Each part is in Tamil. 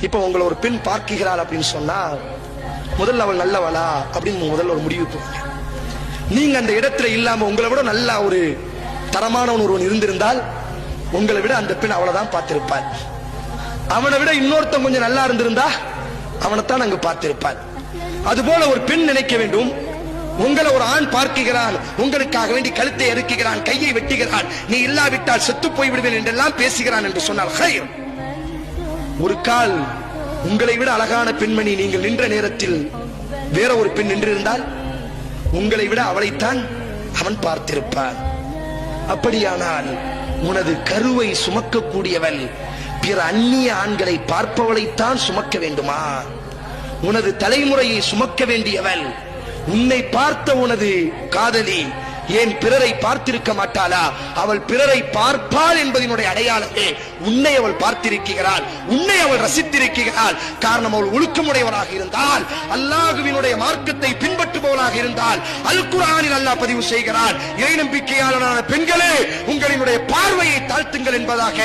இப்ப உங்களை ஒரு பெண் பார்க்கிறாள் அப்படின்னு சொன்னா முதல்ல அவள் நல்லவளா அப்படின்னு முதல்ல ஒரு முடிவு போங்க நீங்க அந்த இடத்துல இல்லாம உங்களை விட நல்ல ஒரு தரமானவன் ஒருவன் இருந்திருந்தால் உங்களை விட அந்த பெண் அவளைதான் பார்த்திருப்பாள். அவனை விட இன்னொருத்தன் கொஞ்சம் நல்லா இருந்திருந்தா அவனைத்தான் அங்கு பார்த்திருப்பாள். அதுபோல ஒரு பெண் நினைக்க வேண்டும். உங்களை ஒரு ஆண் பார்க்குகிறான் உங்களுக்காக வேண்டி கழுத்தை அறுக்குகிறான் கையை வெட்டுகிறான் நீ இல்லாவிட்டால் செத்து போய் விடுவேன் என்றெல்லாம் பேசுகிறான் என்று சொன்னால் ஹைர். ஒரு கால் உங்களை விட அழகான பெண்மணி நீங்கள் நின்ற நேரத்தில் வேற ஒரு பெண் நின்றிருந்தால் உங்களை விட அவளைத்தான் அவன் பார்த்திருப்பான். அப்படியானால் உனது கருவை சுமக்கக்கூடியவள் பிற அந்நிய ஆண்களை பார்ப்பவளைத்தான் சுமக்க வேண்டுமா? உனது தலைமுறையை சுமக்க வேண்டியவள் உன்னை பார்த்த உனது காதலி ஏன் பிறரை பார்த்திருக்க மாட்டாளா? அவள் பிறரை பார்ப்பாள் என்பதனுடைய அடையாளமே உன்னை அவள் பார்த்திருக்கிறாள். உன்னை அவள் ரசித்திருக்கிறாள். காரணம் அவள் ஒழுக்கமுடையவராக இருந்தால் அல்லாஹுவினுடைய மார்க்கத்தை பின்பற்றுபவளாக இருந்தால் அல் குரானில் அல்லாஹ் பதிவு செய்கிறார் இறை நம்பிக்கையாளரான பெண்களே உங்களினுடைய பார்வையை தாழ்த்துங்கள் என்பதாக.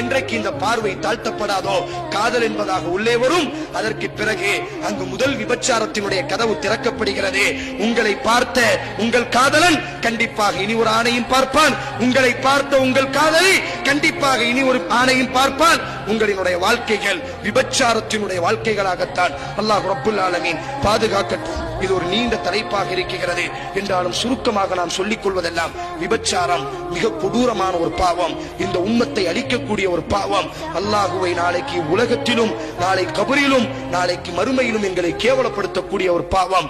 என்றைக்கு இந்த பார்வை தாழ்த்தப்படாதோ காதல் என்பதாக உள்ளே வரும். அதற்கு பிறகு அங்கு முதல் விபச்சாரத்தினுடைய கதவு திறக்கப்படுகிறது. உங்களை பார்த்த உங்கள் காதலன் கண்டிப்பாக இனி ஒரு ஆணையும் பார்ப்பான். உங்களை பார்த்த உங்கள் காதலி கண்டிப்பாக இனி ஒரு ஆணையும் பார்ப்பான். உங்களினுடைய வாழ்க்கைகள் விபச்சாரத்தினுடைய வாழ்க்கைகளாகத்தான் அல்லாஹ் ரப்புல் ஆலமீன் பாதுகாக்கட்டும். இது ஒரு நீண்ட தலைப்பாக இருக்கிறது. என்றாலும் சுருக்கமாக நாம் சொல்லிக் கொள்வதெல்லாம் விபச்சாரம் மிக கொடூரமான ஒரு பாவம். இந்த உம்மத்தை அழிக்கக்கூடிய ஒரு பாவம். அல்லாஹுவை நாளைக்கு உலகத்திலும் நாளை கபரிலும் நாளைக்கு மறுமையிலும் எங்களை கேவலப்படுத்தக்கூடிய ஒரு பாவம்.